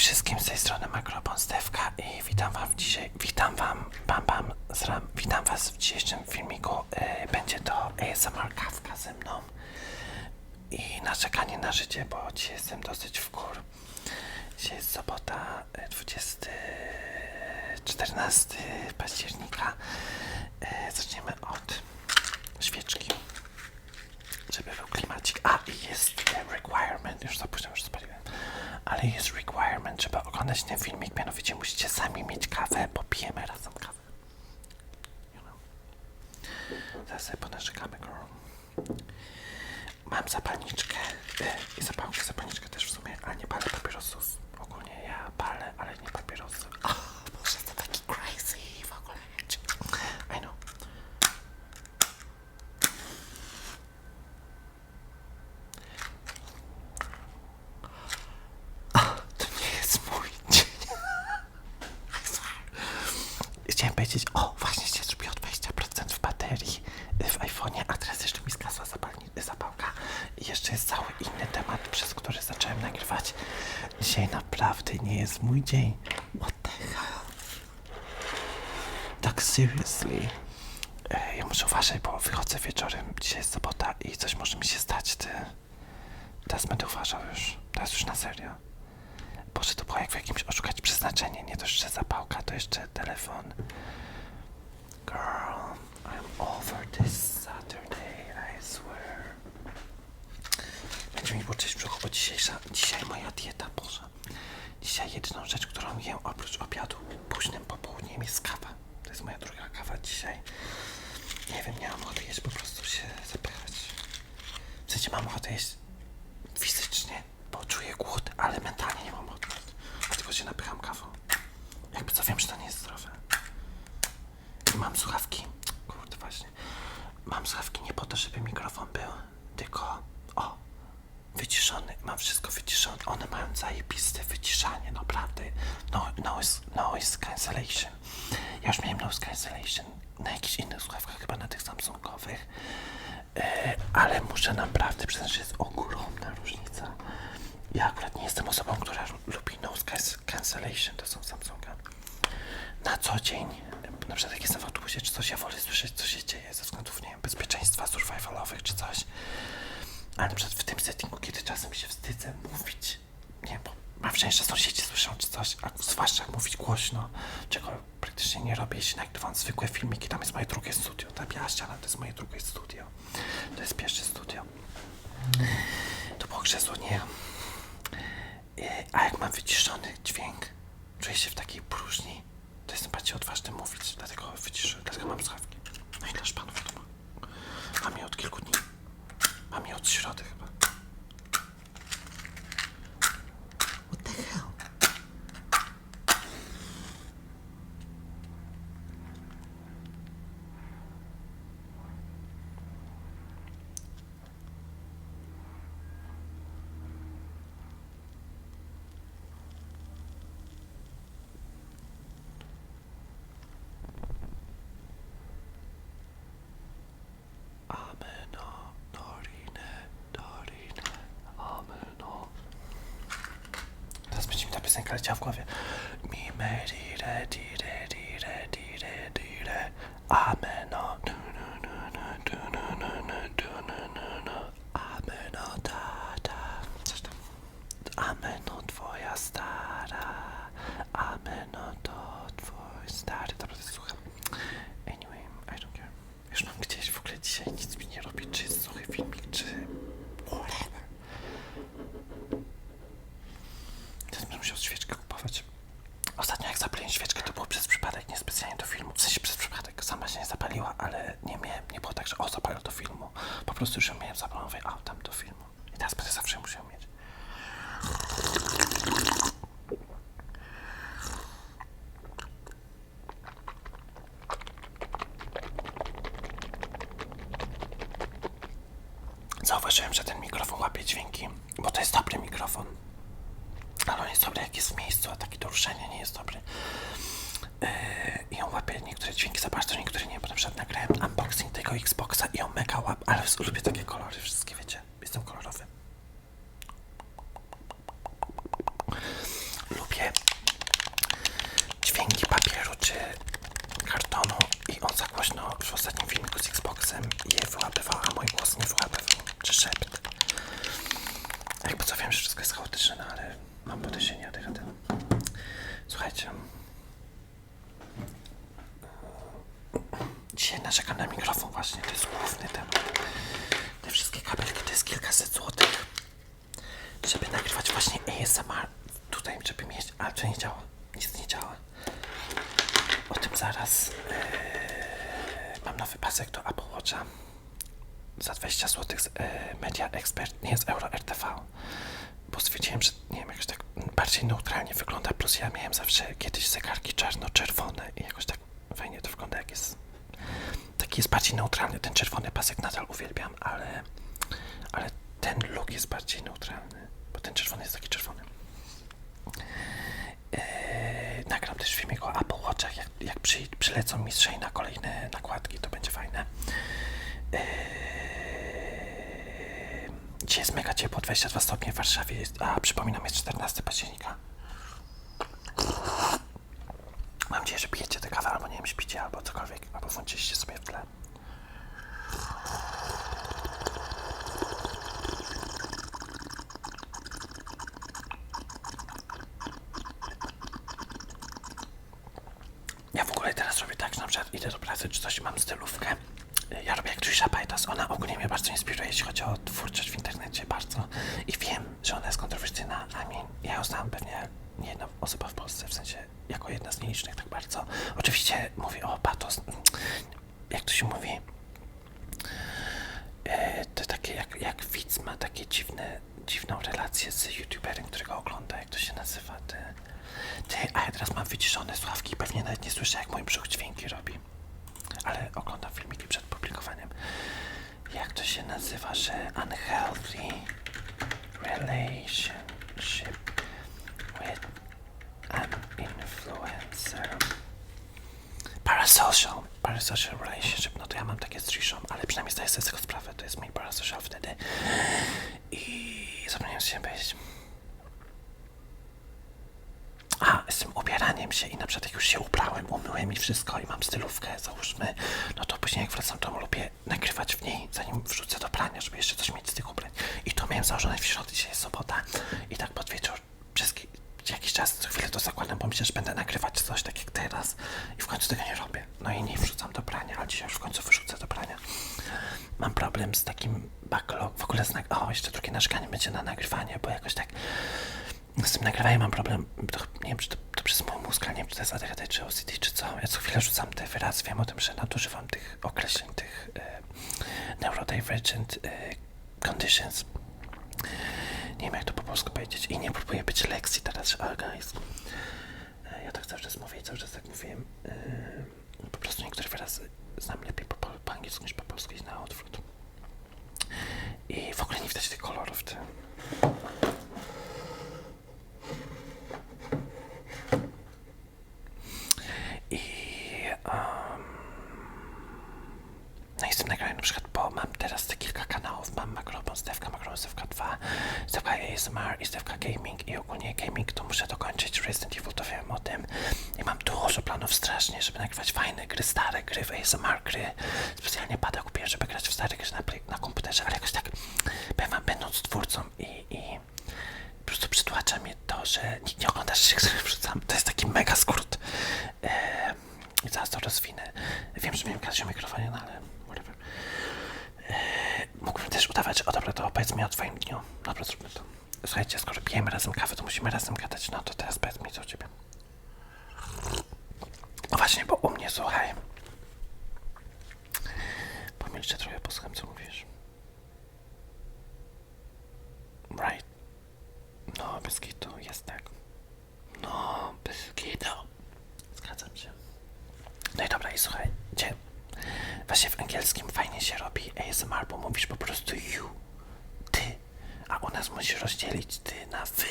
wszystkim, z tej strony Makrobon Stewka i witam wam dzisiaj, witam wam, bam bam, witam was w dzisiejszym filmiku. E, będzie to ASMR kawka ze mną i narzekanie na życie, bo dzisiaj jestem dosyć w kur. Dzisiaj jest sobota, e, 20, 14 października. E, zaczniemy od świeczki żeby był klimacik. A, i jest e, requirement, już zapomniałem, już spaliłem, ale jest requirement, żeby oglądać ten filmik, mianowicie musicie sami mieć kawę, bo pijemy razem kawę. You know. Zaraz sobie ponarzekamy, girl. Mam zapalniczkę e, i zapałkę, zapalniczkę też w sumie, ale nie palę papierosów. Ogólnie ja palę, ale nie papierosy. O, Boże, to taki crazy w ogóle. I know. To nie jest mój dzień. I swear. Chciałem powiedzieć, o właśnie się zrobiło 20% w baterii w iPhone'ie, a teraz jeszcze mi skasła zapalni, zapałka. I jeszcze jest cały inny temat, przez który zacząłem nagrywać. Dzisiaj naprawdę nie jest mój dzień. What the hell? Tak seriously. Ja muszę uważać, bo wychodzę wieczorem. Dzisiaj jest sobota i coś może mi się stać. Ty. Teraz będę uważał już. Teraz już na serio. Boże, to było jak w jakimś oszukać przeznaczenie. Nie dość, że zapałka, to jeszcze telefon. Girl, I'm over this Saturday, I swear. Będzie mi burczyć w brzuchu, bo dzisiejsza, dzisiaj moja dieta, Boże. Dzisiaj jedyną rzecz, którą jem oprócz obiadu późnym popołudniem jest kawa. To jest moja druga kawa dzisiaj. Nie wiem, nie mam ochoty jeść, po prostu się zapychać. W sensie mam ochotę jeść fizycznie, bo czuję głód, ale mentalnie nie mam ochoty. Dlatego się napycham kawą. Jakby co wiem, że to nie jest zdrowe. I mam słuchawki. Kurde, właśnie. Mam słuchawki nie po to, żeby mikrofon był, tylko o, wyciszony. Mam wszystko wyciszone. One mają zajebiste wyciszanie, naprawdę. No, noise, noise cancellation. Ja już miałem noise cancellation na jakichś innych słuchawkach, chyba na tych Samsungowych. E, muszę naprawdę przyznać, że jest ogromna różnica. Ja akurat nie jestem osobą, która lubi noise cas- cancellation, to są Samsunga. Na co dzień, na przykład jak jestem w autobusie czy coś, ja wolę słyszeć, co się dzieje ze względów, nie wiem, bezpieczeństwa survivalowych czy coś. Ale na przykład w tym settingu, kiedy czasem się wstydzę mówić, nie, bo mam szczęście, że sąsiedzi słyszą czy coś, a zwłaszcza mówić głośno, czego praktycznie nie robię, jeśli nagrywam zwykłe filmiki, tam jest moje drugie studio, ta biała ściana to jest moje drugie studio, to jest pierwsze studio. To było krzesło, nie A jak mam wyciszony dźwięk, czuję się w takiej próżni, to jestem bardziej odważny mówić, dlatego wyciszę, dlatego mam słuchawki. No i też panu wiadomo. Mam je od kilku dni. Mam je od środy chyba. What the hell? Ameno, Dorine, Dorine, Ameno. Teraz będzie mi ta piosenka leciała w głowie. Mi me di re di re di re di re di re Ameno du nu nu nu du nu nu nu Ameno tata Coś tam Ameno twoja stara Ameno to twój stary Dobra, to słucham Anyway, I don't care Już mam gdzieś w ogóle dzisiaj nic mi nie robi Czy jest suchy filmik, czy whatever Teraz będę musiał świeczkę kupować. Ostatnio jak zapaliłem świeczkę, to było przez przypadek, nie specjalnie do filmu. W sensie przez przypadek, sama się nie zapaliła, ale nie miałem, nie było tak, że o, zapalę do filmu. Po prostu już miałem zapaloną, mówię, tam do filmu. I teraz będę zawsze musiał mieć. Zauważyłem, że ten mikrofon łapie dźwięki, bo to jest dobry mikrofon. Jak jest w miejscu, a takie do nie jest dobry. Yy, I on łapie niektóre dźwięki za bardzo, niektóre nie, bo na przykład nagrałem unboxing tego Xboxa i on mega łap, ale lubię takie kolory wszystkie, wiecie, jestem kolorowy. Lubię żebym je wyłapywał, a mój głos nie wyłapywał, czy szept. Jakby co wiem, że wszystko jest chaotyczne, no ale mam podejrzenia tych tym. Słuchajcie. Dzisiaj narzekam na mikrofon właśnie, to jest główny temat. Te wszystkie kabelki to jest kilkaset złotych. Żeby nagrywać właśnie ASMR tutaj, żeby mieć, ale to nie działa. Nic nie działa. O tym zaraz. Eee, mam nowy pasek do Apple Watcha. Za 20 zł z e, Media Expert, nie z Euro RTV. Bo stwierdziłem, że nie wiem, jakoś tak bardziej neutralnie wygląda. Plus ja miałem zawsze kiedyś zegarki czarno-czerwone i jakoś tak fajnie to wygląda, jak jest. Taki jest bardziej neutralny. Ten czerwony pasek nadal uwielbiam, ale, ale ten look jest bardziej neutralny. Bo ten czerwony jest taki czerwony. Eee, nagram też filmik o Apple jak, przy, przylecą mistrzej na kolejne nakładki, to będzie fajne. Eee, dzisiaj jest mega ciepło, 22 stopnie w Warszawie, jest, a przypominam, jest 14 października. Mam nadzieję, że pijecie tę kawę, albo nie wiem, śpicie, albo cokolwiek, albo włączyliście sobie w tle. Ja w ogóle teraz robię tak, że na czy coś, mam stylówkę. Ja robię jak Trisha Paytas, ona ogólnie mnie bardzo inspiruje, jeśli chodzi o twórczość w internecie, bardzo. I wiem, że ona jest kontrowersyjna, I mean, ja ją znam pewnie nie jedna osoba w Polsce, w sensie jako jedna z nielicznych tak bardzo. Oczywiście mówię o patos, jak to się mówi, e, to takie jak, jak widz ma takie dziwne, dziwną relację z youtuberem, którego ogląda, jak to się nazywa, ty. Ty, a ja teraz mam wyciszone słuchawki i pewnie nawet nie słyszę, jak mój brzuch dźwięki robi. Ale oglądam filmiki przed publikowaniem. Jak to się nazywa, że unhealthy relationship with an influencer. Parasocial. Parasocial relationship. No to ja mam takie z Trishą, ale przynajmniej zdaję sobie z tego sprawę. To jest mój parasocial wtedy. I zapomniałem się powiedzieć. A, ubieraniem się i na przykład jak już się ubrałem, umyłem i wszystko i mam stylówkę, załóżmy, no to później jak wracam do domu lubię nagrywać w niej, zanim wrzucę do prania, żeby jeszcze coś mieć z tych ubrań. I to miałem założone w środę, dzisiaj jest sobota i tak pod wieczór przez ki- jakiś czas co chwilę to zakładam, bo myślę, że będę nagrywać coś tak jak teraz i w końcu tego nie robię. No i nie wrzucam do prania, ale dzisiaj już w końcu wyrzucę do prania. Mam problem z takim backlog, w ogóle z O, jeszcze drugie narzekanie będzie na nagrywanie, bo jakoś tak z tym nagrywaniem mam problem, nie wiem, czy to, to przez mój mózg, nie wiem, czy to jest ADHD, czy OCD, czy co. Ja co chwilę rzucam te wyrazy, wiem o tym, że nadużywam tych określeń, tych e, neurodivergent e, conditions. Nie wiem, jak to po polsku powiedzieć i nie próbuję być lekcji teraz, że oh guys. E, ja tak cały czas mówię i cały czas tak mówiłem. E, po prostu niektóre wyrazy znam lepiej po, pol- po angielsku niż po polsku i na odwrót. I w ogóle nie widać tych kolorów. I um, no tym nagraniem na przykład, bo mam teraz te kilka kanałów, mam Makrobon, Stewka, Makrobon, Stewka 2, Stewka ASMR i Stewka Gaming. I ogólnie gaming to muszę dokończyć. Resident Evil, to wiem o tym. I mam dużo planów strasznie, żeby nagrywać fajne gry, stare gry w ASMR gry, specjalnie pada kupiłem, żeby grać w stare gry na, na komputerze, ale jakoś tak, powiem będąc twórcą i, i po prostu przytłacza mnie to, że nikt nie ogląda rzeczy, które wrzucam. To jest taki mega skrót. Eee, I zaraz to rozwinę. Wiem, że miałem gadać o mikrofonie, no ale whatever. Eee, mógłbym też udawać, o dobra, to opowiedz mi o twoim dniu. Dobra, zróbmy to. Słuchajcie, skoro pijemy razem kawę, to musimy razem gadać. No to teraz powiedz mi co u ciebie. No właśnie, bo u mnie, słuchaj. Pomilczę trochę, posłucham co mówisz. Right. No, bez kitu, jest tak. No, bez kitu. Zgadzam się. No i dobra, i słuchajcie. Właśnie w angielskim fajnie się robi ASMR, bo mówisz po prostu you, ty, a u nas musisz rozdzielić ty na wy.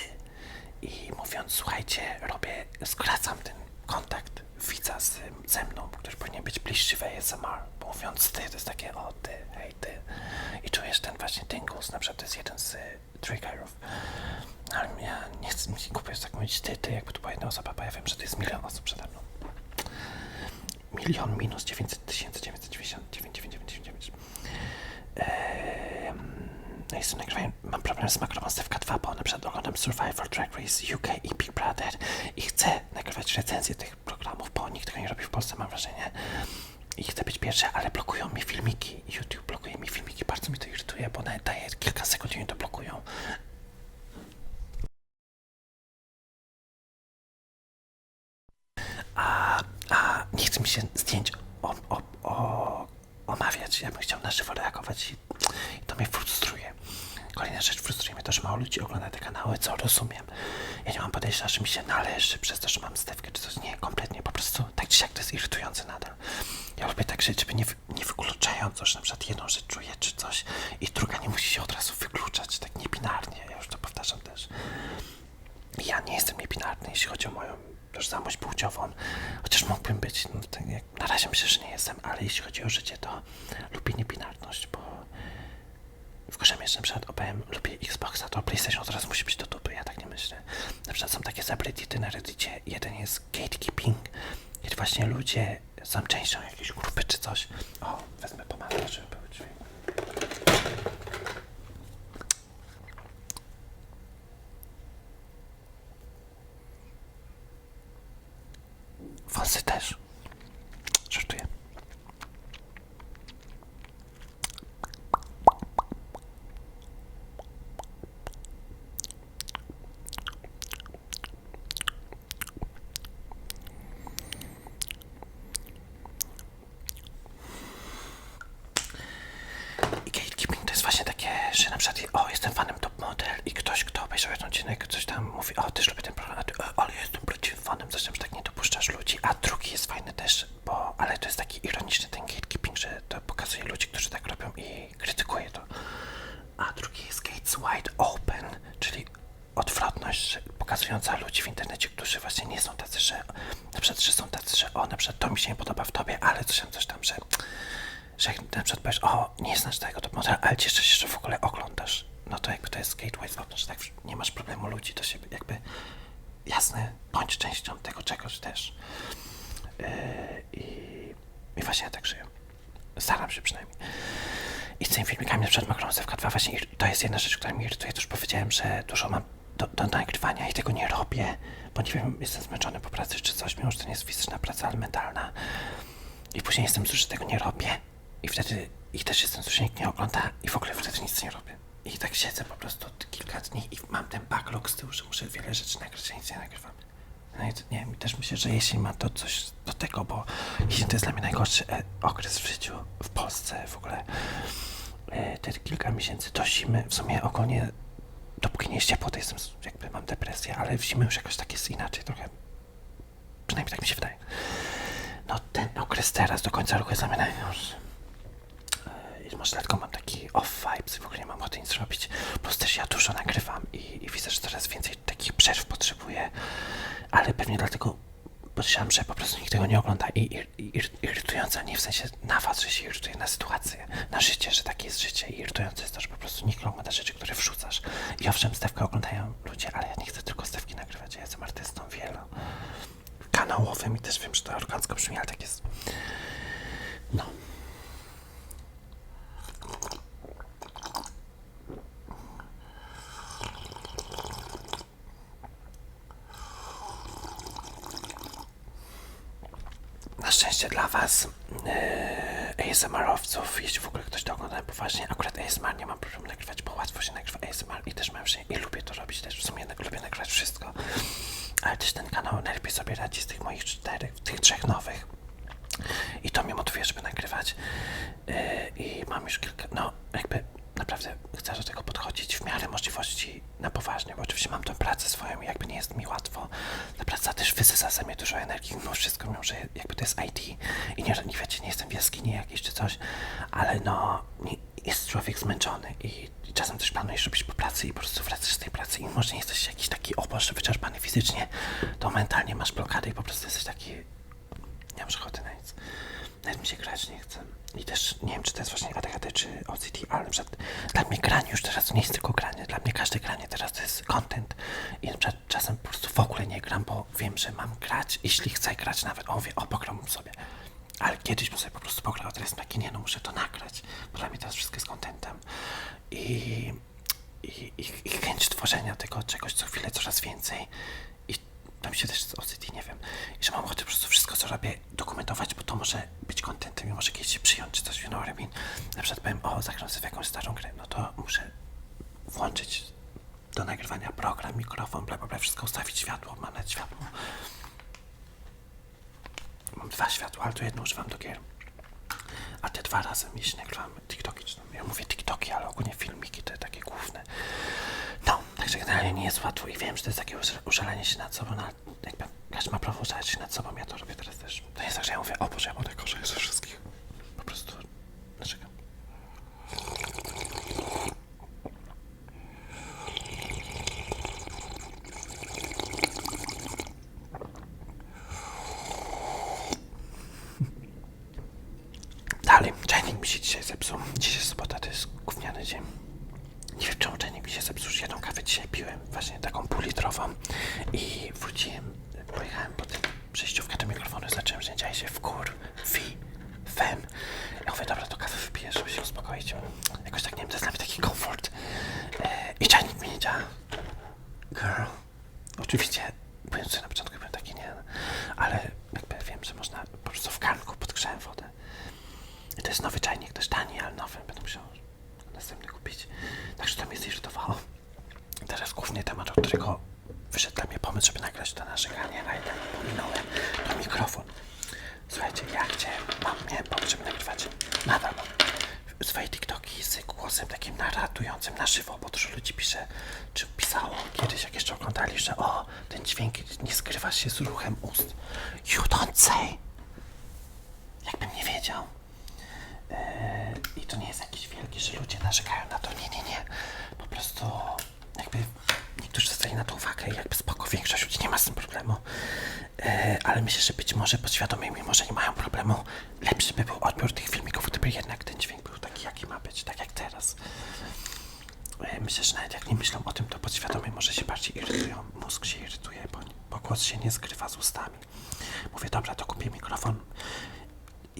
I mówiąc, słuchajcie, robię, skracam ten kontakt widza z, ze mną, który powinien być bliższy w ASMR. Bo mówiąc ty, to jest takie o ty, hej ty. I czujesz ten właśnie tingles, na przykład to jest jeden z triggerów. Ale ja nie chcę mi kupić tak mówić ty, ty, jakby to była jedna osoba, bo ja wiem, że to jest milion osób przede mną. Milion minus 900 tysięcy 999 999. Ehm, no i z mam problem z makrową Stewka 2, bo na przykład oglądam Survivor, Drag Race UK i Big Brother i chcę nagrywać recenzję tych programów, bo nikt tego nie robi w Polsce, mam wrażenie. I chcę być pierwszy, ale blokują mi filmiki. YouTube blokuje mi filmiki, bardzo mi to irytuje, bo nawet daje kilka sekund i to blokują. A, a nie chce mi się zdjęć o, o, o, omawiać. Ja bym chciał na żywo reagować i, i to mnie frustruje. Kolejna rzecz frustruje mnie to, że mało ludzi ogląda te kanały, co rozumiem. Ja nie mam podejścia, że mi się należy przez to, że mam stewkę czy coś. Nie, kompletnie. Po prostu tak czy siak to jest irytujące nadal. Ja lubię tak żyć, żeby nie, nie wykluczająco, że na przykład jedną rzecz czuję czy coś i druga nie musi się od razu wykluczać, tak niebinarnie. Ja już to powtarzam też. Ja nie jestem niebinarny, jeśli chodzi o moją tożsamość płciową, chociaż mógłbym być, no, na razie myślę, że nie jestem, ale jeśli chodzi o życie, to lubię niebinarność, bo że na przykład OPM lubię Xboxa, to PlayStation teraz musi być do dupy, ja tak nie myślę. Na przykład są takie subreddity na Reddicie, jeden jest gatekeeping, kiedy właśnie ludzie są częścią jakiejś grupy czy coś. O, wezmę pomadę, żeby były drzwi. Wąsy też. Żartuję. I gatekeeping to jest właśnie takie, że na przykład o, jestem fanem top model i ktoś, kto obejrzał jeden odcinek, coś tam mówi, o, też lubię ten program, ty, "E, ale jestem prawdziwym fanem, zresztą, że tak nie dopuszczasz ludzi, a drugi jest fajny też, bo, ale to jest taki ironiczny ten gatekeeping, że to pokazuje ludzi, którzy tak robią i krytykuje to. A drugi jest gates wide open, czyli odwrotność, pokazująca ludzi w internecie, którzy właśnie nie są tacy, że na przykład, że są tacy, że o, na przykład to mi się nie podoba w tobie, ale coś tam, coś tam, że że jak na powiesz, o, nie znasz tego modela, ale cieszę się, że w ogóle oglądasz, no to jakby to jest gateway open, że tak nie masz problemu ludzi do siebie, jakby jasne, bądź częścią tego czegoś też. Yy, i, I właśnie ja tak żyję. Staram się przynajmniej. I z tymi filmikami na przykład Makronsewka 2 właśnie to jest jedna rzecz, która mnie irytuje. Już powiedziałem, że dużo mam do, do nagrywania i tego nie robię, bo nie wiem, jestem zmęczony po pracy czy coś, mimo że to nie jest fizyczna praca, ale mentalna. I później jestem zły, że tego nie robię. I wtedy, i też jestem że nikt nie ogląda i w ogóle wtedy nic nie robię. I tak siedzę po prostu od kilka dni i mam ten backlog z tyłu, że muszę wiele rzeczy nagrać, a nic nie nagrywam. No i to, nie wiem, też myślę, że jeśli ma to coś do tego, bo jeśli to jest dla mnie najgorszy e, okres w życiu, w Polsce w ogóle, e, te kilka miesięcy do zimy, w sumie ogólnie, dopóki nie jest ciepło, to jestem, jakby mam depresję, ale w zimę już jakoś tak jest inaczej trochę. Przynajmniej tak mi się wydaje. No ten okres teraz do końca roku jest dla mnie najgorszy. Może dlatego mam taki off vibes w ogóle nie mam ochoty nic robić. Plus też ja dużo nagrywam i, i widzę, że coraz więcej takich przerw potrzebuję. Ale pewnie dlatego podejrzewam, że po prostu nikt tego nie ogląda i, i, i ir- irytujące, nie w sensie na was, że się irytuje na sytuację, na życie, że takie jest życie i irytujące jest to, że po prostu nikt nie ogląda rzeczy, które wrzucasz. I owszem, stewkę oglądają ludzie, ale ja nie chcę tylko stewki nagrywać, ja jestem artystą wielo kanałowym i też wiem, że to arogancko brzmi, ale tak jest. No. Szczęście dla Was, yy, ASMR-owców, jeśli w ogóle ktoś to ogląda poważnie, akurat ASMR nie mam problemu nagrywać, bo łatwo się nagrywa ASMR i też mam się, i lubię to robić też, w sumie lubię nagrywać wszystko, ale też ten kanał najlepiej sobie radzi z tych moich czterech, tych trzech nowych. I to mnie motywuje, żeby nagrywać. Yy, i mam już kilka, no jakby naprawdę chcę do tego podchodzić w miarę możliwości na poważnie, bo oczywiście mam tę pracę swoją i jakby nie jest mi łatwo. Ta praca też wysysa ze mnie dużo energii, mimo wszystko, mimo że jakby to jest IT i nie, nie wiecie, nie jestem w jaskini jakiejś czy coś, ale no jest człowiek zmęczony i, czasem też planujesz robić po pracy i po prostu wracasz z tej pracy i może nie jesteś jakiś taki oboż, wyczerpany fizycznie, to mentalnie masz blokadę i po prostu jesteś taki nie mam ochoty na nic. Nawet mi się grać nie chce. I też nie wiem, czy to jest właśnie ADHD czy OCD, ale na przykład dla mnie granie już teraz nie jest tylko granie. Dla mnie każde granie teraz to jest content. I na przykład czasem po prostu w ogóle nie gram, bo wiem, że mam grać, jeśli chcę grać nawet. O, mówię, o, pograłbym sobie. ale kiedyś bym sobie po prostu pograł, teraz taki nie, no muszę to nagrać, bo dla mnie teraz wszystko jest contentem i, i, i, i chęć tworzenia tego czegoś co chwilę coraz więcej i tam się też z OCD, nie wiem, i że mam ochotę po prostu wszystko co robię dokumentować, bo to może być contentem i może kiedyś się przyjąć czy coś, you know I mean? Na przykład powiem, o zagram sobie w jakąś starą grę, no to muszę włączyć do nagrywania program, mikrofon, bla bla bla, wszystko ustawić światło, mam nawet światło. Mam dwa światła, ale to jedno używam do gier. A te dwa razem, jeśli nagrywam TikToki, ja mówię TikToki, ale ogólnie filmiki te takie główne. No, także generalnie nie jest łatwo i wiem, że to jest takie uż- użalenie się nad sobą, no, ale jakby każdy ma prawo użalać się nad sobą, ja to robię teraz też. To nie jest tak, że ja mówię, o Boże, ja mam najgorzej ze wszystkich. Po prostu, dlaczego? Dalej, czajnik mi się dzisiaj zepsuł. Dzisiaj sobota, to jest gówniany dzień. Nie wiem czemu czajnik mi się zepsuł, jedną kawę dzisiaj piłem, właśnie taką półlitrową i wróciłem, pojechałem po tym przejściówkę do mikrofonu, zacząłem, że dzieje się w kur, fi, fem. Ja mówię, dobra, to kawę wypiję, żeby się uspokoić. Jakoś tak, nie wiem, to jest dla mnie taki komfort. E, I czajnik mi nie działa. Girl. Oczywiście, powiem sobie na początku, byłem taki nie, ale jakby wiem, że można po prostu w garnku podgrzałem wodę. I to jest nowy czajnik, też tani, ale nowy. Będę musiał następny kupić. Także to mnie zirytowało. I Teraz główny temat, od którego wyszedł dla mnie pomysł, żeby nagrać to narzekanie, a jednak pominąłem, to mikrofon. Słuchajcie, ja chciałem, mam, miałem żeby nagrywać, nadal swoje TikToki z głosem takim naratującym na żywo, bo dużo ludzi pisze, czy pisało kiedyś, jak jeszcze oglądali, że o, ten dźwięk nie skrywa się z ruchem ust. You don't say! Jakbym nie wiedział. Eee, I to nie jest jakiś wielki, że ludzie narzekają na to. Nie, nie, nie. Po prostu jakby niektórzy zwracali na to uwagę i jakby spoko, większość ludzi nie ma z tym problemu. Eee, ale myślę, że być może podświadomie, mimo że nie mają problemu, lepszy by był odbiór tych filmików, gdyby jednak ten dźwięk był taki, jaki ma być, tak jak teraz. Eee, myślę, że nawet jak nie myślą o tym, to podświadomie może się bardziej irytują. Mózg się irytuje, bo, bo głos się nie zgrywa z ustami. Mówię, dobra, to kupię mikrofon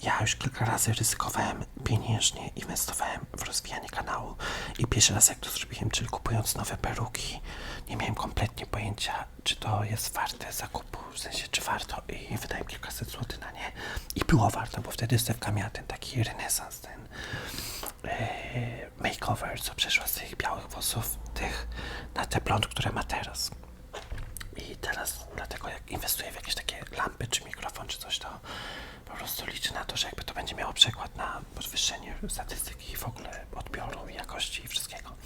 ja już kilka razy ryzykowałem pieniężnie, inwestowałem w rozwijanie kanału i pierwszy raz jak to zrobiłem, czyli kupując nowe peruki, nie miałem kompletnie pojęcia, czy to jest warte zakupu, w sensie czy warto i wydałem kilkaset złotych na nie i było warto, bo wtedy Stewka miała ten taki renesans, ten e, makeover, co przeszła z tych białych włosów, tych na te blond, które ma teraz. I teraz dlatego jak inwestuję w jakieś takie lampy, czy mikrofon, czy coś, to po prostu liczę na to, że jakby to będzie miało przekład na podwyższenie statystyki w ogóle odbioru jakości i wszystkiego.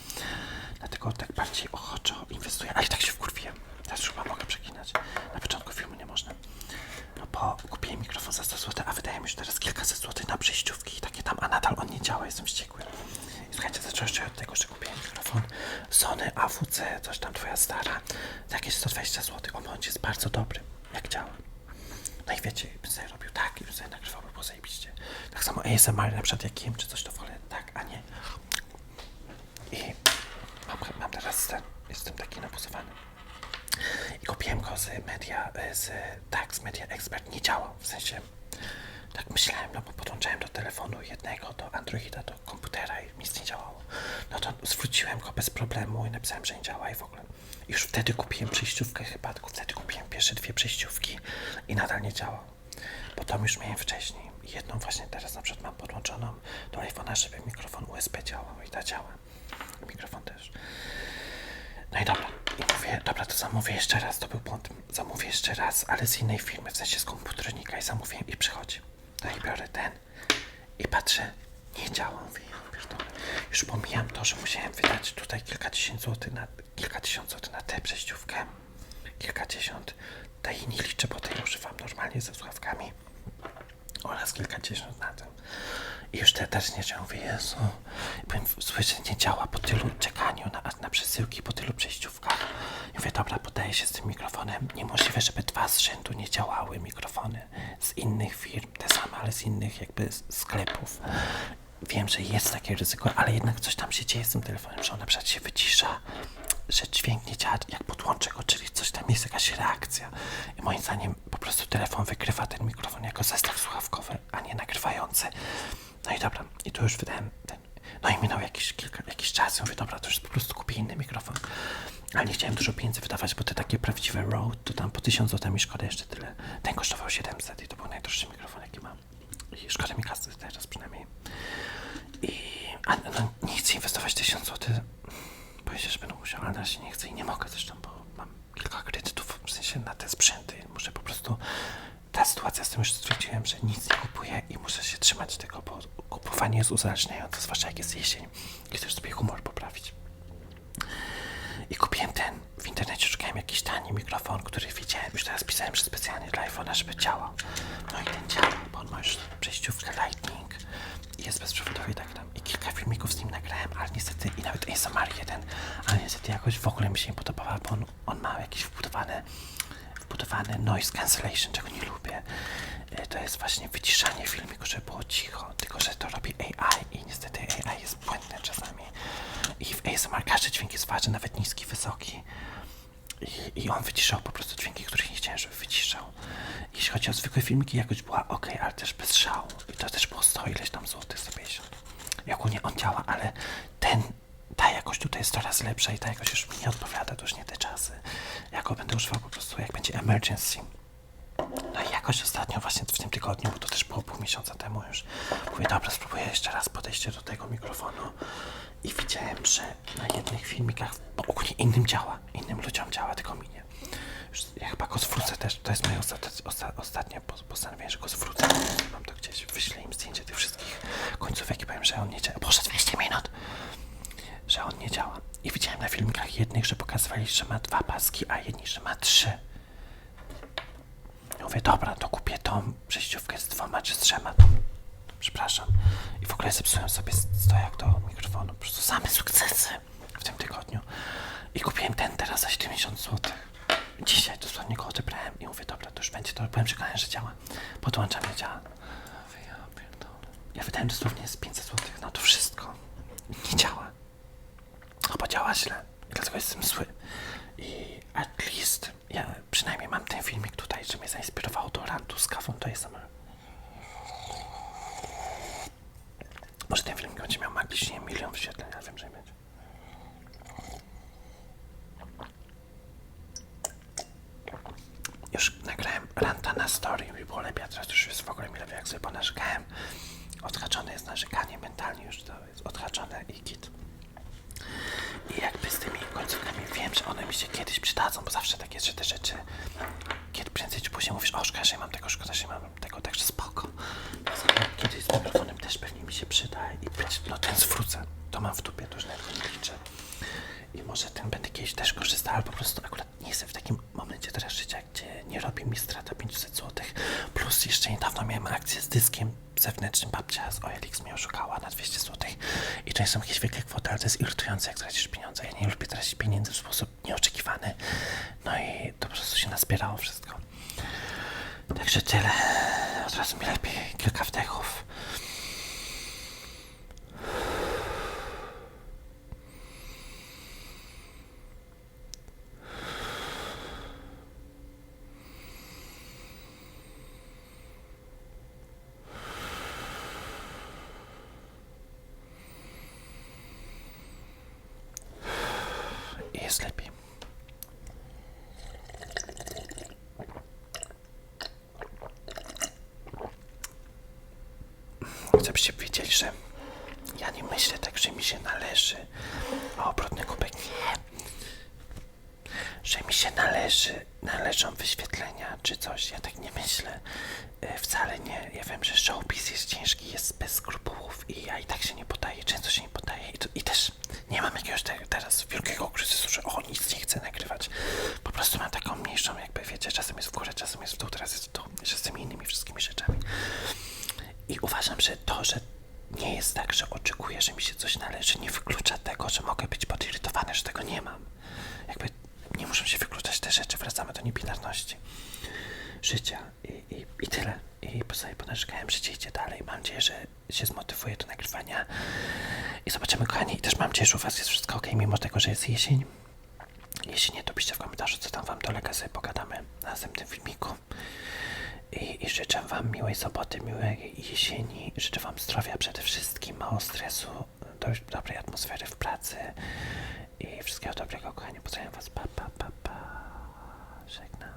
Dlatego tak bardziej ochoczo inwestuję, ale i tak się wkurwiłem. Teraz już chyba mogę przekinać. Na początku filmu nie można. No bo kupiłem mikrofon za 100 zł, a wydaje mi się teraz kilkaset złotych na przejściówki i takie tam, a nadal on nie działa, jestem wściekły. I słuchajcie, zacząłem jeszcze od tego, że kupiłem mikrofon Sony AWC, coś tam twoja stara, za jakieś 120 zł. On bądź jest bardzo dobry, jak działa. No i wiecie, bym sobie robił tak i bym sobie nagrywał, by było zajebiście. Tak samo ASMR na przykład jak jem czy coś, to wolę tak, a nie. I mam, mam teraz ten, jestem taki nabuzowany. I kupiłem go z Media, e, z, tak, z Media Expert. Nie działał, w sensie, tak myślałem, no bo podłączałem do telefonu jednego, do Androida, do komputera i nic nie działało. No to zwróciłem go bez problemu i napisałem, że nie działa i w ogóle. Już wtedy kupiłem przejściówkę chyba, tylko wtedy kupiłem pierwsze dwie przejściówki i nadal nie działa. Bo tam już miałem wcześniej. Jedną właśnie teraz na przykład mam podłączoną do iPhone'a, żeby mikrofon USB działał i ta działa. Mikrofon też. No i dobra, i mówię, dobra, to zamówię jeszcze raz, to był błąd, zamówię jeszcze raz, ale z innej firmy, w sensie z komputernika i zamówiłem i przychodzi. No i biorę ten i patrzę, nie działa, mówię, pierdolę. Już pomijam to, że musiałem wydać tutaj kilkadziesiąt złotych na, kilkadziesiąt złotych na tę przejściówkę, kilkadziesiąt, tej nie liczę, bo tej używam normalnie ze słuchawkami oraz kilkadziesiąt na tym. I już te też nie. Mówię, Jezu. Powiem, słyszę, nie działa po tylu czekaniu na, na przesyłki, po tylu przejściówkach. I mówię, dobra, podaję się z tym mikrofonem. Niemożliwe, żeby dwa z rzędu nie działały mikrofony z innych firm, te same, ale z innych jakby sklepów wiem, że jest takie ryzyko, ale jednak coś tam się dzieje z tym telefonem, że on na przykład się wycisza, że dźwięk nie działa, jak podłączę go, czyli coś tam jest jakaś reakcja. I moim zdaniem po prostu telefon wykrywa ten mikrofon jako zestaw słuchawkowy, a nie nagrywający. No i dobra, i tu już wydałem ten. No i minął jakiś, kilka, jakiś czas, i mówię, dobra, to już po prostu kupię inny mikrofon. Ale nie chciałem dużo pieniędzy wydawać, bo te takie prawdziwe Rode to tam po 1000 zł mi szkoda jeszcze tyle. Ten kosztował 700 i to był najdroższy mikrofon, jaki mam. I szkoda mi kasy teraz przynajmniej i a, no, nie chcę inwestować 1000 zł. Boję się, że będę musiał, ale na nie chcę i nie mogę zresztą, bo mam kilka kredytów w sensie na te sprzęty. Muszę po prostu. Ta sytuacja z tym już stwierdziłem, że nic nie kupuję i muszę się trzymać tego, bo kupowanie jest uzależniające, zwłaszcza jak jest jesień i chcesz sobie humor poprawić. I kupiłem ten. W internecie szukałem jakiś tani mikrofon, który widziałem. Już teraz pisałem, że specjalnie dla iPhone'a, żeby działał. No i ten działa, bo on ma już przejściówkę Lightning i jest bezprzewodowy tak tam. I kilka filmików z nim nagrałem, ale niestety i nawet ASMR jeden, ale niestety jakoś w ogóle mi się nie podobała, bo on, on ma jakieś wbudowane wbudowane noise cancellation, czego nie lubię. E, To jest właśnie wyciszanie filmiku, żeby było cicho, tylko że to robi AI i niestety AI jest błędne czasami. I w ASMR każdy dźwięk jest ważny, nawet niski, wysoki. I, I on wyciszał po prostu dźwięki, których nie chciałem, żeby wyciszał. Jeśli chodzi o zwykłe filmiki, jakość była ok, ale też bez szału. I to też było 100 ileś tam złotych, 150. I ogólnie on działa, ale ten, ta jakość tutaj jest coraz lepsza i ta jakość już mi nie odpowiada, to już nie te czasy. Go będę używał po prostu jak będzie emergency. No i jakoś ostatnio właśnie w tym tygodniu, bo to też było pół miesiąca temu już, mówię, dobra, spróbuję jeszcze raz podejście do tego mikrofonu i widziałem, że na jednych filmikach, bo ogólnie innym działa, innym ludziom działa, tylko mi nie. Już ja chyba go zwrócę też, to jest moje osta, ostatnie pos- postanowienie, że go zwrócę. Mam to gdzieś, wyślę im zdjęcie tych wszystkich końcówek i powiem, że on nie działa. Boże, 200 minut! Że on nie działa. I widziałem na filmikach jednych, że pokazywali, że ma dwa paski, a jedni, że ma trzy. Ja mówię, dobra, to kupię tą przejściówkę z dwoma czy z trzema. Przepraszam. I w ogóle zepsułem sobie stojak do mikrofonu. Po prostu same sukcesy w tym tygodniu. I kupiłem ten teraz za 70 zł. Dzisiaj dosłownie go odebrałem i mówię, dobra, to już będzie to. Byłem przekonany, że działa. Podłączam i działa. Ja wydałem dosłownie z 500 zł na to wszystko. Nie działa. Albo działa źle. Dlatego jestem zły. I at least ja przynajmniej mam ten filmik tutaj, że mnie zainspirowało do rantu z kawą to jest Może ten filmik będzie miał magicznie milion wyświetleń, ale wiem, że nie będzie. Już nagrałem ranta na story i było lepiej, a teraz już jest w ogóle mi lepiej, jak sobie ponarzekałem. Odhaczone jest narzekanie mentalnie, już to jest odhaczone i kit. I jakby z tymi końcówkami wiem, że one mi się kiedyś przydadzą, bo zawsze tak jest, że te rzeczy kiedy prędzej czy później mówisz, o szkoda, że mam tego, szkoda, że mam tego, także spoko. Kiedyś z mikrofonem też pewnie mi się przyda i być, no ten zwrócę, to mam w dupie, to już nawet nie liczę. I może ten będę kiedyś też korzystał, ale po prostu akurat nie jestem w takim momencie teraz życia, gdzie nie robi mi strata 500 zł. Plus jeszcze niedawno miałem akcję z dyskiem zewnętrznym. Babcia z OLX mnie oszukała na 200 zł. I to nie są jakieś wielkie kwoty, ale to jest irytujące, jak tracisz pieniądze. Ja nie lubię tracić pieniędzy w sposób nieoczekiwany. No i to po prostu się nazbierało wszystko. Także tyle. Od razu mi lepiej. Kilka wdechów. I jest lepiej. Chcę, byście wiedzieli, że ja nie myślę tak, że mi się należy. A obrotny kubek nie. Że mi się należy, należą wyświetlenia czy coś. Ja tak nie myślę. E, Wcale nie. Ja wiem, że showbiz jest ciężki, jest bez skrupułów i ja i tak się nie podaję, często się nie podaję. I, to, i też nie mam jakiegoś te, teraz wielkiego kryzysu, że o, nic nie chcę nagrywać. Po prostu mam taką mniejszą, jakby wiecie, czasem jest w górę, czasem jest w dół, teraz jest w dół. Jeszcze z tymi innymi wszystkimi rzeczami. I uważam, że to, że nie jest tak, że oczekuję, że mi się coś należy, nie wyklucza tego, że mogę być podirytowany, że tego nie mam. Jakby nie muszą się wykluczać te rzeczy, wracamy do niebinarności życia i, i, i tyle. I po sobie ponarzekałem, życie idzie dalej. Mam nadzieję, że się zmotywuję do nagrywania. I zobaczymy, kochani. I też mam nadzieję, że u Was jest wszystko ok, mimo tego, że jest jesień. Jeśli nie, to piszcie w komentarzu, co tam Wam dolega, sobie pogadamy na następnym filmiku. I, życzę Wam miłej soboty, miłej jesieni. Życzę Wam zdrowia przede wszystkim, mało stresu, dość dobrej atmosfery w pracy i wszystkiego dobrego, kochani. Pozdrawiam Was. Pa, pa, pa, pa. Żegnam.